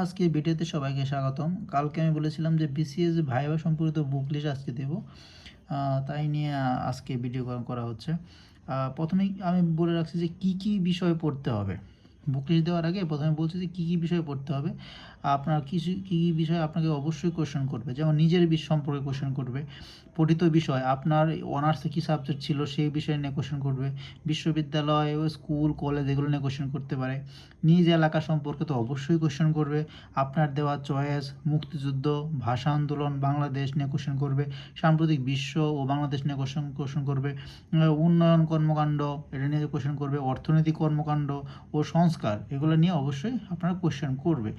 আজকে ভিডিওতে সবাইকে স্বাগতম। কালকে আমি বলেছিলাম যে বিসিএস ভাইবা সম্পর্কিত বুকলিস্ট আজকে দেবো। তাই নিয়ে আজকে ভিডিও করা হচ্ছে। প্রথমেই আমি বলে রাখছি যে কি কি বিষয় পড়তে হবে। বুক লিস্ট দেওয়ার আগে প্রথমে বলছি যে কী কী বিষয় পড়তে হবে। আপনার কিছু কী কী বিষয় আপনাকে অবশ্যই কোশ্চেন করবে? যেমন নিজের বিষ সম্পর্কে কোশ্চেন করবে। পঠিত বিষয়, আপনার অনার্সে কী সাবজেক্ট ছিল সেই বিষয় নিয়ে কোশ্চেন করবে। বিশ্ববিদ্যালয় ও স্কুল কলেজ এগুলো নিয়ে কোশ্চেন করতে পারে। নিজ এলাকা সম্পর্কে তো অবশ্যই কোশ্চেন করবে। আপনার দেওয়া চয়েস মুক্তিযুদ্ধ, ভাষা আন্দোলন, বাংলাদেশ নিয়ে কোশ্চেন করবে। সাম্প্রতিক বিশ্ব ও বাংলাদেশ নিয়ে কোশ্চেন কোশ্চেন করবে। উন্নয়ন কর্মকাণ্ড, এটা নিয়ে কোশ্চেন করবে। অর্থনৈতিক কর্মকাণ্ড ও সংস্কার, এগুলো নিয়ে অবশ্যই আপনারা কোশ্চেন করবে।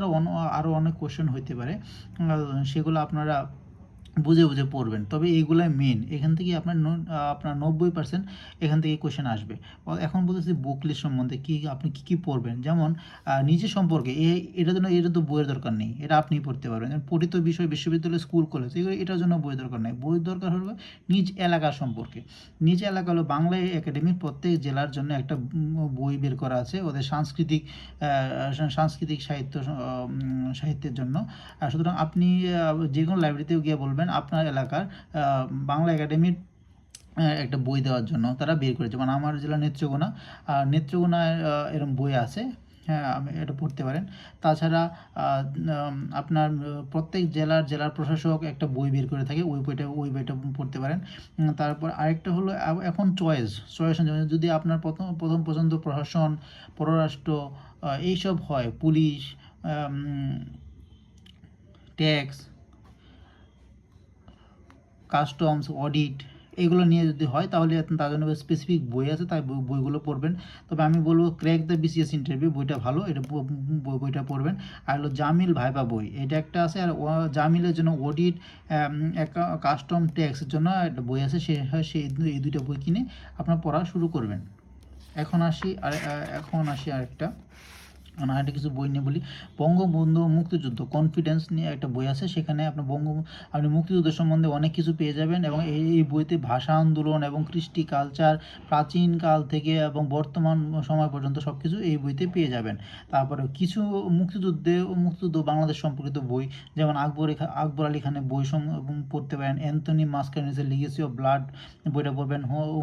এছাড়াও আরও অনেক কোশ্চেন হইতে পারে। সেগুলো আপনারা বুঝে বুঝে পড়বেন। তবে এইগুলাই মেন এখান থেকে আপনার আপনার নব্বই পার্সেন্ট এখান থেকে কোশ্চেন আসবে। এখন বলতেছি বুক লিস্ট সম্বন্ধে কি, আপনি কি কি পড়বেন? যেমন নিজে সম্পর্কে, এ এটার জন্য এটা তো বইয়ের দরকার নেই। এটা আপনি পড়তে পারবেন। পঠিত বিষয়, বিশ্ববিদ্যালয় স্কুল কলেজ এগুলো, এটার জন্য বইয়ের দরকার নেই। বইয়ের দরকার হলো নিজ এলাকা সম্পর্কে। নিজ এলাকা হলো বাংলা একাডেমির প্রত্যেক জেলার জন্য একটা বই বের করা আছে। ওদের সাংস্কৃতিক সাংস্কৃতিক সাহিত্য সাহিত্যের জন্য। সুতরাং আপনি যে কোনো লাইব্রেরিতেও গিয়ে বলবেন আপনার এলাকার বাংলা একাডেমির একটা বই দেওয়ার জন্য তারা বের করেছে। মানে আমার জেলা নেত্রকোনা, আর নেত্রকোনায় এরকম বই আছে। হ্যাঁ এটা পড়তে পারেন। তাছাড়া আপনার প্রত্যেক জেলার জেলার প্রশাসক একটা বই বের করে থাকে। ওই বইটা ওই বইটা পড়তে পারেন। তারপর আরেকটা হলো এখন চয়েস চয়েস যদি আপনার প্রথম প্রথম পছন্দ প্রশাসন, পররাষ্ট্র এইসব হয়, পুলিশ ট্যাক্স কাস্টমস অডিট এগুলো নিয়ে যদি হয় তাহলে তার জন্য স্পেসিফিক বই আছে, তাই বই- বইগুলো পড়বেন। তবে আমি বলব ক্র্যাক দ্য বিসিএস ইন্টারভিউ বইটা ভালো, এটা বইটা পড়বেন। আর হলো জামিল ভাইবা বই, এটা একটা আছে, আর জামিলের জন্য অডিট কাস্টম ট্যাক্সের জন্য একটা বই আছে, সে সেই এই দুইটা বই কিনে আপনার পড়া শুরু করবেন। এখন আসি, আর এখন আসি আরেকটা। আর একটা কিছু বই নিয়ে বলি। বঙ্গবন্ধু মুক্তিযুদ্ধ কনফিডেন্স নিয়ে একটা বই আছে, সেখানে আপনার বঙ্গ, আপনি মুক্তিযুদ্ধ সম্বন্ধে অনেক কিছু পেয়ে যাবেন এবং এই এই বইতে ভাষা আন্দোলন এবং কৃষ্টি কালচার প্রাচীন কাল থেকে এবং বর্তমান সময় পর্যন্ত সব কিছু এই বইতে পেয়ে যাবেন। তারপরে কিছু মুক্তিযুদ্ধে, মুক্তিযুদ্ধ বাংলাদেশ সম্পর্কিত বই, যেমন আকবর আকবর আলী খানের বই পড়তে পারেন, অ্যান্থনি মাস্কারেন্সের লিগেসি অফ ব্লাড বইটা পড়বেন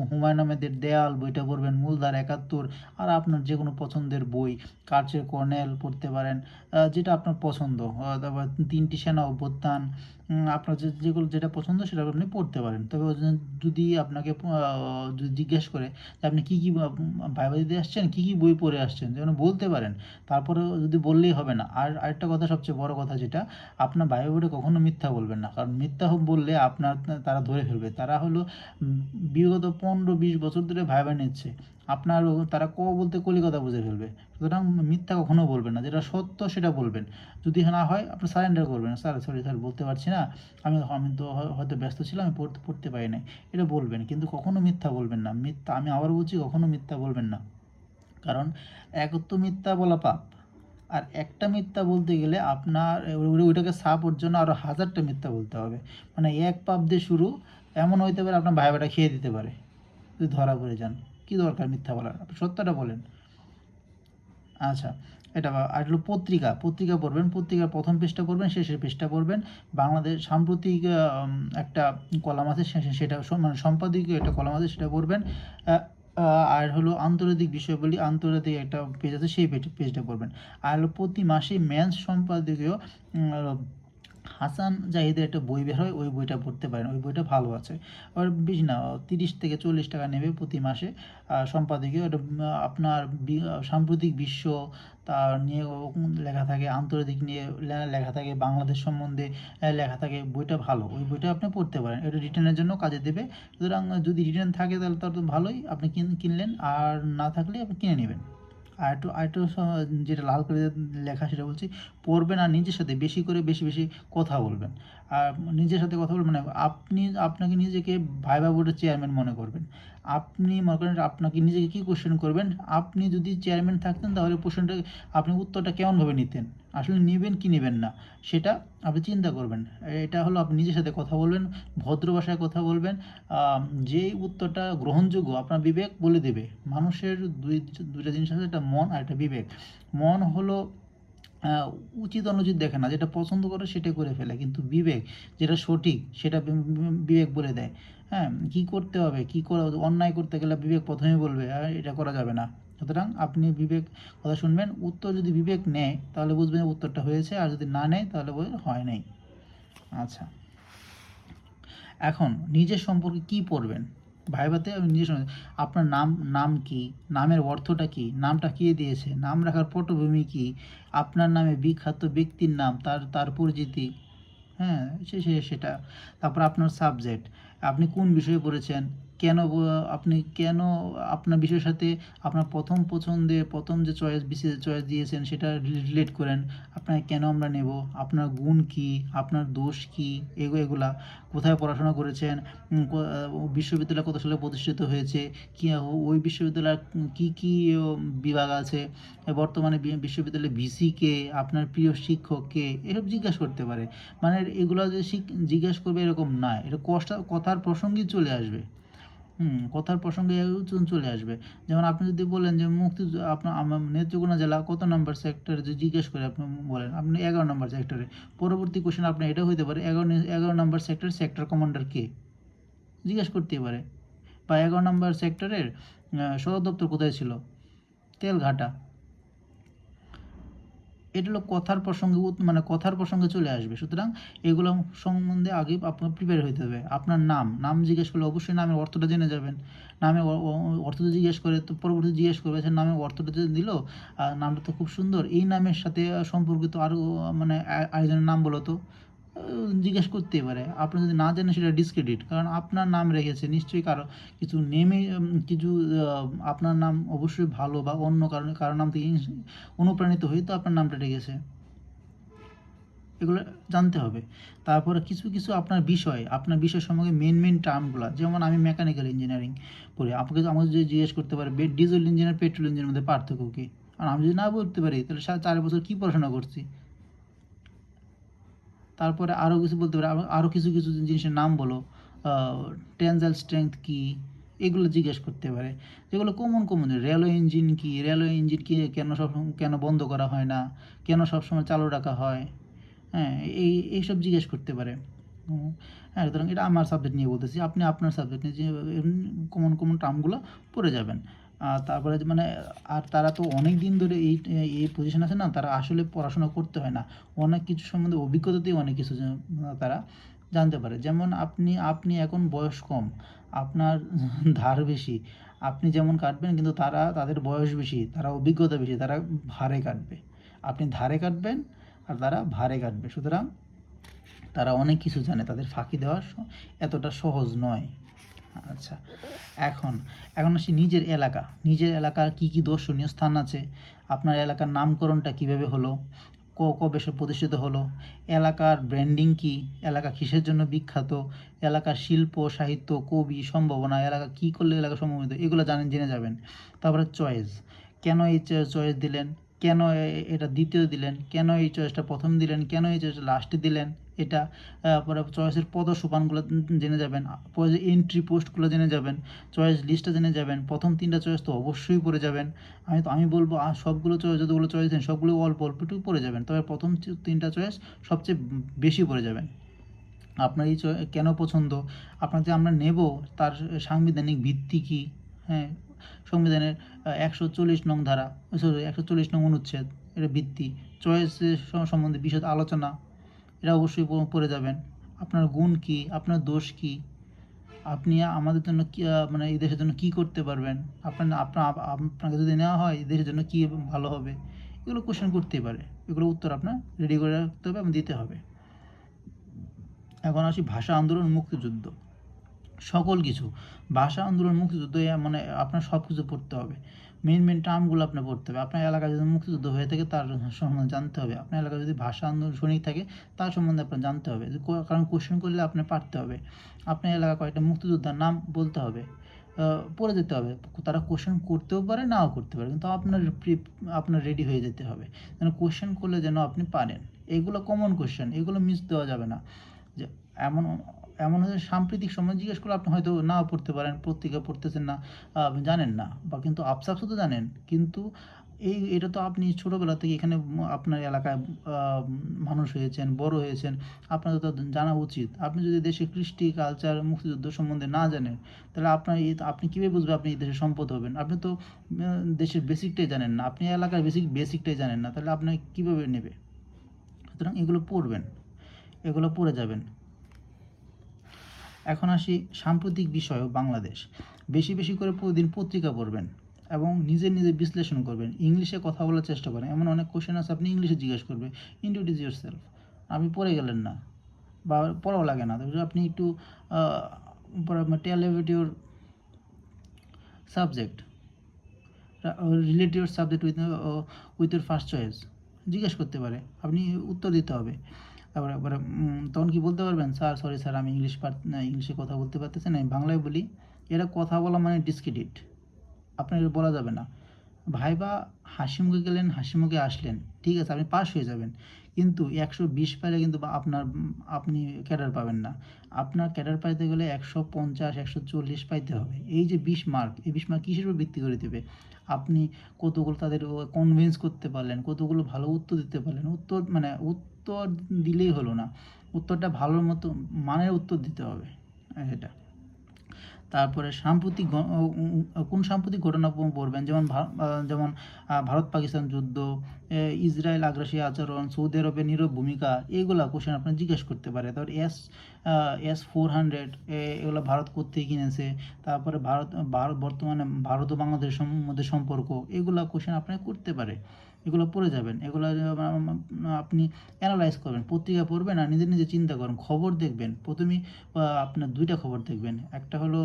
হুমায়ুন আহমেদের দেয়াল বইটা পড়বেন, মূলধার একাত্তর, আর আপনার যে কোনো পছন্দের বই কার্চের কর্নেল পড়তে পারেন যেটা আপনার পছন্দ। তারপর তিনটি সেনা অভ্যুত্থান আপনার যে, যেগুলো, যেটা পছন্দ সেটা আপনি পড়তে পারেন। তবে যদি- আপনাকে যদি জিজ্ঞেস করে যে আপনি কী কী ভাইবা দিতে আসছেন, কী কী বই পড়ে আসছেন, যেন বলতে পারেন, তারপরে যদি বললেই হবে না। আর আরেকটা কথা, সবচেয়ে বড় কথা যেটা, আপনার ভাইবা বইটা কখনো মিথ্যা বলবেন না। কারণ মিথ্যা বললে আপনার তারা ধরে ফেলবে। তারা হলো বিগত পনেরো, বিশ বছর ধরে ভাইবা নিচ্ছে। আপনার তারা ক বলতে কলিকতা বুঝে ফেলবে। সুতরাং মিথ্যা কখনো বলবেন না। যেটা সত্য সেটা বলবেন। যদি না হয়, আপনি সারেন্ডার করবেন। স্যার সরি স্যার, বলতে পারছি না। আমি আমি তো হয়তো ব্যস্ত ছিলাম, আমি পড়তে পড়তে পারি নাই। এটা বলবেন, কিন্তু কখনো মিথ্যা বলবেন না। মিথ্যা, আমি আবার বলছি, কখনো মিথ্যা বলবেন না। কারণ এক তো মিথ্যা বলা পাপ, আর একটা মিথ্যা বলতে গেলে আপনার ওইটাকে সাপোর জন্য আরও হাজারটা মিথ্যা বলতে হবে। মানে এক পাপ দিয়ে শুরু, এমন হইতে পারে আপনার ভাই ভাইটা খেয়ে দিতে পারে, যদি ধরা পড়ে যান। কী দরকার মিথ্যা বলার? আপনি সত্যটা বলেন। আচ্ছা এটা আর হলো পত্রিকা পত্রিকা পড়বেন, পত্রিকার প্রথম পৃষ্ঠা পড়বেন, শেষের পৃষ্ঠা পড়বেন। বাংলাদেশ সাম্প্রতিক একটা কলাম আছে সেটা মানে সম্পাদকীয় একটা কলাম আছে, সেটা পড়বেন। আর হলো আন্তর্জাতিক বিষয়গুলি আন্তর্জাতিক একটা পেজ আছে, সেই পেজ, পেজটা পড়বেন। আর হলো প্রতি মাসে ম্যান সম্পাদকীয় হাসান জাহিদের একটা বই বের হয়, ওই বইটা পড়তে পারেন, ওই বইটা ভালো আছে। আর বেশি না, তিরিশ থেকে চল্লিশ টাকা নেবে প্রতি মাসে। সম্পাদকীয় এটা আপনার সাম্প্রতিক বিশ্ব, তার নিয়ে লেখা থাকে, আন্তর্জাতিক নিয়ে লেখা থাকে, বাংলাদেশ সম্বন্ধে লেখা থাকে, বইটা ভালো, ওই বইটা আপনি পড়তে পারেন। এটা রিটার্নের জন্য কাজে দেবে। সুতরাং যদি রিটার্ন থাকে তাহলে তার তো ভালোই, আপনি কিন- কিনলেন, আর না থাকলে আপনি কিনে নেবেন। আর একটু আর একটু স- যেটা লাল করে লেখা সেটা বলছি পড়বেন আর নিজের সাথে, বেশি করে বেশি বেশি কথা বলবেন। আর নিজের সাথে কথা বলবেন মানে আপনি, আপনাকে নিজেকে ভাইবা বোর্ডের চেয়ারম্যান মনে করবেন। আপনি মনে করেন আপনাকে নিজেকে কী কোশ্চেন করবেন? আপনি যদি চেয়ারম্যান থাকতেন তাহলে কোশ্চেনটা আপনি উত্তরটা কেমনভাবে নিতেন? আসলে নেবেন কি নেবেন না, সেটা আপনি চিন্তা করবেন। এটা হলো আপনি নিজের সাথে কথা বলবেন, ভদ্র ভাষায় কথা বলবেন যেই উত্তরটা গ্রহণযোগ্য আপনার বিবেক বলে দেবে। মানুষের দুই, দুইটা জিনিস আছে, একটা মন আর একটা বিবেক। মন হলো উচিত অনুচিত দেখে না, যেটা পছন্দ করে সেটা করে ফেলে। কিন্তু বিবেক, যেটা সঠিক, সেটা বিবেক বলে দেয়। হ্যাঁ কি করতে হবে, কি করা, অন্যায় করতে গেলে বিবেক প্রথমেই বলবে এটা করা যাবে না। সুতরাং আপনি বিবেক, কথা শুনবেন, উত্তর যদি বিবেক নেয়, তাহলে বুঝবেন উত্তরটা হয়েছে, আর যদি না নেয়, তাহলে বলবেন হয় নাই। আচ্ছা। এখন, নিজের সম্পর্কে কি পড়বেন? ভাইভাতে নিজের সম্পর্কে আপনার নাম নাম কি? নামের অর্থটা কি? নামটা কে দিয়েছে? নাম রাখার পটভূমি কি? আপনার নামে বিখ্যাত ব্যক্তির নাম, তার তার পরিচিতি? হ্যাঁ সে সেটা। তারপর আপনার সাবজেক্ট আপনি কোন বিষয়ে পড়েছেন? কেন আপনি কেন আপনার বিষয়ের সাথে আপনার প্রথম পছন্দে, প্রথম যে চয়েস বিশেষ চয়েস দিয়েছেন সেটা রিলেট করেন। আপনাকে কেন আমরা নেব? আপনার গুণ কি? আপনার দোষ কি? এগো, এগুলা। কোথায় পড়াশোনা করেছেন? বিশ্ববিদ্যালয় কত সালে প্রতিষ্ঠিত হয়েছে? কি ওই বিশ্ববিদ্যালয়ের কি কি বিভাগ আছে? বর্তমানে বিশ্ববিদ্যালয়ে ভিসি কে? আপনার প্রিয় শিক্ষক কে? এসব জিজ্ঞাসা করতে পারে। মানে এগুলো যে জিজ্ঞাসা করবে এরকম নয় এটা কষ্ট, কথার প্রসঙ্গেই চলে আসবে। হুম, কথার প্রসঙ্গে চলে আসবে। যেমন আপনি যদি বলেন যে মুক্তি আপনার আমার নেত্রকোনা জেলা কত নম্বর সেক্টরে যদি জিজ্ঞেস করে আপনি বলেন, আপনি এগারো নম্বর সেক্টরে পরবর্তী কোশ্চেন আপনার এটা হইতে পারে এগারো এগারো নম্বর সেক্টর সেক্টর কমান্ডার কে? জিজ্ঞেস করতেই পারে। বা এগারো নম্বর সেক্টরের সদর দপ্তর কোথায় ছিল? তেলঘাটা। এটা হলো কথার প্রসঙ্গে মানে কথার প্রসঙ্গে চলে আসবে। সুতরাং এগুলো সম্বন্ধে আগে আপনার প্রিপেয়ার হইতে হবে। আপনার নাম নাম জিজ্ঞেস করলে অবশ্যই নামের অর্থটা জেনে যাবেন। নামে অ- অ- অর্থ যদি জিজ্ঞেস করে তো পরবর্তী জিজ্ঞেস করবে আচ্ছা নামের অর্থটা যদি দিল নামটা তো খুব সুন্দর। এই নামের সাথে সম্পর্কিত আরও মানে আরেকজনের নাম বলো তো। জিজ্ঞেস করতেই পারে। আপনি যদি না জানেন সেটা ডিসক্রেডিট কারণ আপনার নাম রেখেছে, নিশ্চয়ই কারও কিছু নেমে কিছু আপনার নাম অবশ্যই ভালো বা অন্য কারণে, কারও নাম থেকে অনুপ্রাণিত হয়ে তো আপনার নামটা রেখেছে। এগুলো জানতে হবে। তারপরে কিছু কিছু আপনার বিষয় আপনার বিষয় সম্পর্কে মেন মেন টার্মগুলো যেমন আমি মেকানিক্যাল ইঞ্জিনিয়ারিং পড়ি আপনাকে আমাকে যদি জিজ্ঞেস করতে পারে ডিজেল ইঞ্জিনিয়ার পেট্রোল ইঞ্জিনের মধ্যে পার্থক্য কী? আর আমি যদি না বলতে পারি, তাহলে চার বছর কী পড়াশোনা করছি? তারপরে আরও কিছু বলতে পারে আরও- কিছু কিছু জিনিসের নাম বলো। টেনজাল স্ট্রেংথ কী? এগুলো জিজ্ঞেস করতে পারে। যেগুলো কমন কমন রেলওয়ে ইঞ্জিন কি? রেলওয়ে ইঞ্জিন কি কেন সব, কেন বন্ধ করা হয় না? কেন সবসময় চালু রাখা হয়? হ্যাঁ এই এইসব জিজ্ঞেস করতে পারে। হ্যাঁ সুতরাং এটা আমার সাবজেক্ট নিয়ে বলতেছি। আপনি আপনার সাবজেক্ট নিয়ে যে কমন কমন টার্মগুলো পড়ে যাবেন। আর তারপরে মানে আর তারা তো অনেক দিন ধরে এই এই পজিশন আছে না, তারা আসলে পড়াশোনা করতে হয় না। অনেক কিছু সম্বন্ধে অভিজ্ঞতাতেই অনেক কিছু তারা জানতে পারে। যেমন আপনি আপনি এখন বয়স কম, আপনার ধার বেশি, আপনি যেমন কাটবেন কিন্তু তারা, তাদের বয়স বেশি, তারা অভিজ্ঞতা বেশি, তারা ভারে কাটবে। আপনি ধারে কাটবেন আর তারা ভারে কাটবে। সুতরাং তারা অনেক কিছু জানে, তাদের ফাঁকি দেওয়া এতটা সহজ নয়। আচ্ছা এখন এখন আসি নিজের এলাকা। নিজের এলাকার কি কি দর্শনীয় স্থান আছে? আপনার এলাকার নামকরণটা কীভাবে হলো? ক- কবে সে প্রতিষ্ঠিত হলো? এলাকার ব্র্যান্ডিং কি? এলাকা কিসের জন্য বিখ্যাত? এলাকার শিল্প, সাহিত্য, কবি, সম্ভাবনা, এলাকা কি করলে এলাকা সম্ভাবিত এগুলো জানেন, জেনে যাবেন। তারপরে চয়েস কেন এই চয়েস দিলেন? কেন এটা দ্বিতীয় দিলেন? কেন এই চয়েসটা প্রথম দিলেন? কেন এই চয়েসটা লাস্টে দিলেন? এটা পরে চয়েসের পদ সোপানগুলো জেনে যাবেন। পরে এন্ট্রি পোস্টগুলো জেনে যাবেন চয়েস লিস্টটা জেনে যাবেন, প্রথম তিনটা চয়েস তো অবশ্যই পড়ে যাবেন। আমি তো, আমি বলব আর সবগুলো চয়েস যতগুলো চয়েস দেন সবগুলো অল্প অল্প একটু পড়ে যাবেন। তবে প্রথম তিনটা চয়েস সবচেয়ে বেশি পড়ে যাবেন। আপনার এই কেন পছন্দ? আপনার যে আমরা নেব, তার সাংবিধানিক ভিত্তি কী? হ্যাঁ সংবিধানের একশো চল্লিশ নং ধারা সরি একশো চল্লিশ নং অনুচ্ছেদ, এটা ভিত্তি। চয়েস সম্বন্ধে বিশদ আলোচনা এটা অবশ্যই পড়ে যাবেন। আপনার গুণ কি? আপনার দোষ কি? আপনি আমাদের জন্য কি মানে এই দেশের জন্য কি করতে পারবেন? আপনার আপনার আপনাকে যদি নেওয়া হয়, এই দেশের জন্য কি ভালো হবে? এগুলো কোশ্চেন করতেই পারে। এগুলো উত্তর আপনার রেডি করে রাখতে হবে এবং দিতে হবে। এখন আসি ভাষা আন্দোলন মুক্তিযুদ্ধ। সকল কিছু। ভাষা আন্দোলন মুক্তিযুদ্ধ মানে আপনার সব কিছু পড়তে হবে। মেন মেন টার্মগুলো আপনার পড়তে হবে। আপনার এলাকায় যদি মুক্তিযুদ্ধ হয়ে থাকে, তার সম্বন্ধে জানতে হবে। আপনার এলাকায় যদি ভাষা আন্দোলন সৈনিক থাকে, তার সম্বন্ধে আপনার জানতে হবে। কারণ কোশ্চেন করলে আপনার পারতে হবে। আপনার এলাকায় কয়েকটা মুক্তিযোদ্ধার নাম বলতে হবে। পড়ে যেতে হবে। তারা কোশ্চেন করতেও পারে, নাও করতে পারে। কিন্তু আপনার আপনার রেডি হয়ে যেতে হবে। যেন কোশ্চেন করলে যেন আপনি পারেন। এগুলো কমন কোশ্চেন এগুলো মিস দেওয়া যাবে না। যে এমন এমন হচ্ছে সাম্প্রতিক সময় জিজ্ঞেস করলে আপনি হয়তো নাও পড়তে পারেন, পত্রিকা পড়তেছেন না জানেন না, বা কিন্তু আফসাফসও তো জানেন, কিন্তু এই, এটা তো আপনি ছোটোবেলা থেকে এখানে আপনার এলাকায় মানুষ হয়েছেন, বড় হয়েছেন আপনাদের তো জানা উচিত। আপনি যদি দেশের কৃষ্টি কালচার মুক্তিযুদ্ধ সম্বন্ধে না জানেন, তাহলে আপনার এই, আপনি কীভাবে বুঝবেন আপনি এই দেশে সম্পদ হবেন? আপনি তো দেশের বেসিকটাই জানেন না, আপনি এলাকার বেসিক বেসিকটাই জানেন না, তাহলে আপনি কীভাবে নেবে? সুতরাং এগুলো পড়বেন, এগুলো পড়ে যাবেন। এখন আসি সাম্প্রতিক বিষয় বাংলাদেশ। বেশি বেশি করে প্রতিদিন পত্রিকা পড়বেন এবং নিজে নিজে বিশ্লেষণ করবেন। ইংলিশে কথা বলার চেষ্টা করেন। এমন অনেক কোশ্চেন আছে আপনি ইংলিশে জিজ্ঞেস করবে। ইন্ট্রোডিউস ইউর সেলফ আপনি পড়ে গেলেন না বা পড়াও লাগে না। আপনি একটু টেলিভিট your subject relate your subject with with your first choice জিজ্ঞেস করতে পারে। আপনি উত্তর দিতে হবে। তারপরে এবারে তখন কি বলতে পারবেন? স্যার সরি স্যার, আমি ইংলিশ পার ইংলিশে কথা বলতে পারতেছি না বাংলায় বলি। এটা কথা বলা মানে ডিসক্রেডিট আপনার বলা যাবে না। ভাইবা হাসিমুখে হাসি মুখে গেলেন, হাসিমুখে আসলেন। ঠিক আছে, আপনি পাস হয়ে যাবেন। কিন্তু একশো বিশ পাইলে কিন্তু আপনার আপনি ক্যাডার পাবেন না। আপনার ক্যাডার পাইতে গেলে একশো পঞ্চাশ, একশো চল্লিশ পাইতে হবে। এই যে বিশ মার্ক এই বিশ মার্ক কিসের উপর ভিত্তি করে দেবে? আপনি কতগুলো তাদের কনভিন্স করতে পারলেন, কতগুলো ভালো উত্তর দিতে পারলেন? উত্তর মানে উত্তর দিলেই হলো না। উত্তরটা ভালোর মতো, মানের উত্তর দিতে হবে। এটা। তারপরে সাম্প্রতিক কোন সাম্প্রতিক ঘটনা পড়বেন? যেমন যেমন ভারত পাকিস্তান যুদ্ধ ইসরায়েল আগ্রাসী আচরণ, সৌদি আরবের নীরব ভূমিকা এইগুলা কোশ্চেন আপনি জিজ্ঞেস করতে পারে। তারপর এস এস ফোর হান্ড্রেড এগুলো ভারত কোথেকে কিনেছে? তারপরে ভারত ভারত বর্তমানে ভারত ও বাংলাদেশের মধ্যে সম্পর্ক, এগুলা কোশ্চেন আপনি করতে পারে। এগুলো পড়ে যাবেন। এগুলো আপনি অ্যানালাইজ করবেন, পত্রিকা পড়বেন আর নিজে নিজে চিন্তা করেন, খবর দেখবেন। প্রথমে আপনার দুইটা খবর দেখবেন। একটা হলো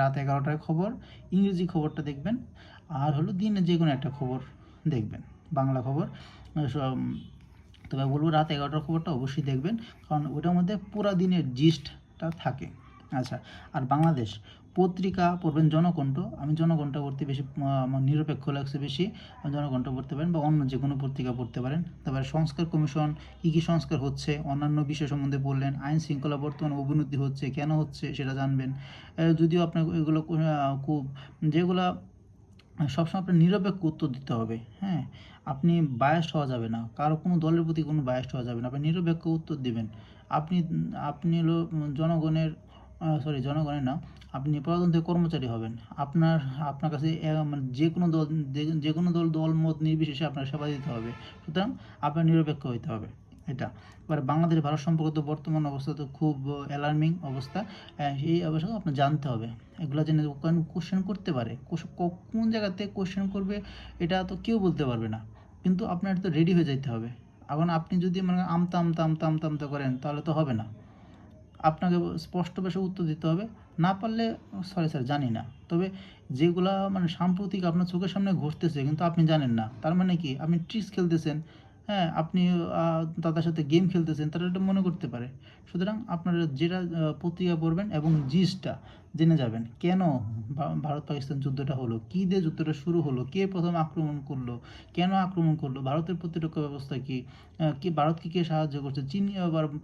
রাত এগারোটায় খবর, ইংরেজি খবরটা দেখবেন। আর হলো দিনে যে কোনো একটা খবর দেখবেন, বাংলা খবর। তবে বলব রাত এগারোটার খবরটা অবশ্যই দেখবেন। কারণ ওটার মধ্যে পুরা দিনের জিস্টটা থাকে। আচ্ছা আর বাংলাদেশ। পত্রিকা পড়বেন জনকণ্ঠ। আমি জনকণ্ঠ পড়তে বেশি আমার নিরপেক্ষ লাগছে বেশি। জনকণ্ঠ পড়তে পারেন বা অন্য যে কোনো পত্রিকা পড়তে পারেন। তারপরে সংস্কার কমিশন, কী কী সংস্কার হচ্ছে, অন্যান্য বিষয় সম্বন্ধে বললেন আইন শৃঙ্খলা বর্তমানে অবনতি হচ্ছে, কেন হচ্ছে সেটা জানবেন। যদিও আপনার এগুলো খুব, যেগুলা সবসময় আপনার নিরপেক্ষ উত্তর দিতে হবে হ্যাঁ? আপনি বায়াস্ট হওয়া যাবে না। কারও কোনো দলের প্রতি কোনো বায়াস্ট হওয়া যাবে না। আপনি নিরপেক্ষ উত্তর দিবেন। আপনি আপনি হলো জনগণের সরি জনগণের না আপনি প্রজাতন্ত্রের কর্মচারী হবেন। আপনার আপনার কাছে মানে যে কোনো দল, যে- কোনো দল দল, মত নির্বিশেষে আপনার সেবা দিতে হবে। সুতরাং আপনার নিরপেক্ষ হইতে হবে। এটা। এবার বাংলাদেশ ভারত সম্পর্ক তো বর্তমান অবস্থা তো খুব অ্যালার্মিং অবস্থা। এই অবস্থা আপনার জানতে হবে। এগুলো জেনে কারণ কোশ্চেন করতে পারে। কোন জায়গাতে কোশ্চেন করবে, এটা তো কেউ বলতে পারবে না। কিন্তু আপনার তো রেডি হয়ে যেতে হবে। এখন আপনি যদি মানে আমতা আমতা আমতা আমতা আমতা করেন, তাহলে তো হবে না। আপনাকে স্পষ্ট ভাষায় উত্তর দিতে হবে। না পারলে সরি স্যার জানি না। তবে যেগুলা মানে সাম্প্রতিক আপনার চোখের সামনে ঘটতেছে কিন্তু আপনি জানেন না। তার মানে কি? আপনি ট্রিক্স খেলতেছেন হ্যাঁ আপনি তাদের সাথে গেম খেলতেছেন, তারা এটা মনে করতে পারে। সুতরাং আপনারা যেটা পত্রিকা পড়বেন এবং জিসটা জেনে যাবেন, কেন ভারত পাকিস্তান যুদ্ধটা হলো, কী দিয়ে যুদ্ধটা শুরু হলো, কে প্রথম আক্রমণ করল, কেন আক্রমণ করল, ভারতের প্রতিরক্ষা ব্যবস্থা কী কে, ভারতকে কে সাহায্য করছে চীন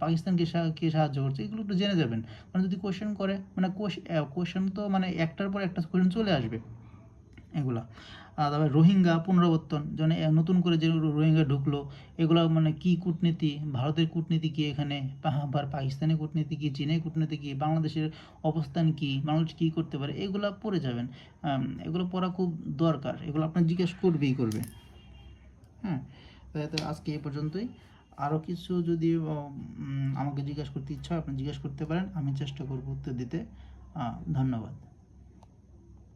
পাকিস্তানকে কে সাহায্য করছে, এগুলো একটু জেনে যাবেন। মানে যদি কোশ্চেন করে মানে কোশ্চেন তো মানে একটার পর একটা কোশ্চেন চলে আসবে, এগুলা। তারপরে রোহিঙ্গা পুনরাবর্তন যেন নতুন করে যে রোহিঙ্গা ঢুকলো, এগুলো মানে কি কূটনীতি? ভারতের কূটনীতি কি এখানে? পাকিস্তানের কূটনীতি কি? চীনের কূটনীতি কি? বাংলাদেশের অবস্থান কি? বাংলাদেশ কী করতে পারে? এগুলো পড়ে যাবেন। এগুলো পড়া খুব দরকার। এগুলো আপনার জিজ্ঞেস করবেই করবে। হ্যাঁ? তো আজকে এই পর্যন্তই। আরও কিছু যদি আমাকে জিজ্ঞেস করতে ইচ্ছা হয়, আপনি জিজ্ঞেস করতে পারেন। আমি চেষ্টা করব উত্তর দিতে। ধন্যবাদ।